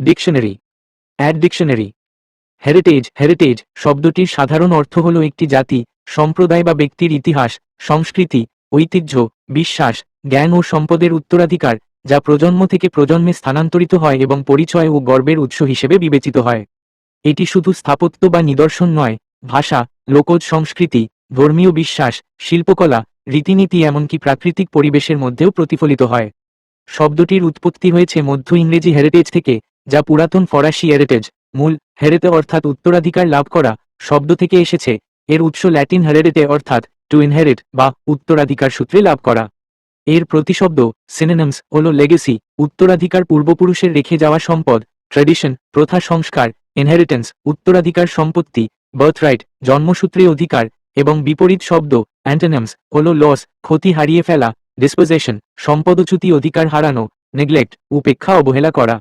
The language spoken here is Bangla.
Dictionary add dictionary heritage heritage শব্দটির সাধারণ অর্থ হল একটি জাতি, সম্প্রদায় বা ব্যক্তির ইতিহাস, সংস্কৃতি, ঐতিহ্য, বিশ্বাস, জ্ঞান ও সম্পদের উত্তরাধিকার, যা প্রজন্ম থেকে প্রজন্মে স্থানান্তরিত হয় এবং পরিচয় ও গর্বের উৎস হিসেবে বিবেচিত হয়। এটি শুধু স্থাপত্য বা নিদর্শন নয়, ভাষা, লোকজ সংস্কৃতি, ধর্মীয় বিশ্বাস, শিল্পকলা, রীতিনীতি এমনকি প্রাকৃতিক পরিবেশের মধ্যেও প্রতিফলিত হয়। শব্দটির উৎপত্তি হয়েছে মধ্য ইংরেজি হেরিটেজ থেকে যা পুরাতন ফরাসি হেরিটেজ মূল হেরেতে অর্থাৎ উত্তরাধিকার লাভ করা, শব্দ থেকে এসেছে। এর উৎস ল্যাটিন হেরেডেতে অর্থাৎ টু ইনহেরিট বা উত্তরাধিকার সূত্রে লাভ করা। এর প্রতিশব্দ সিনেনামস হল লেগেসি উত্তরাধিকার পূর্বপুরুষের রেখে যাওয়া সম্পদ ট্র্যাডিশন প্রথা সংস্কার ইনহেরিটেন্স উত্তরাধিকার সম্পত্তি বার্থরাইট জন্মসূত্রে অধিকার, এবং বিপরীত শব্দ অ্যান্টেনামস হল লস ক্ষতি হারিয়ে ফেলা ডিসপোজেশন সম্পদচ্যুতি অধিকার হারানো নেগলেক্ট উপেক্ষা অবহেলা করা।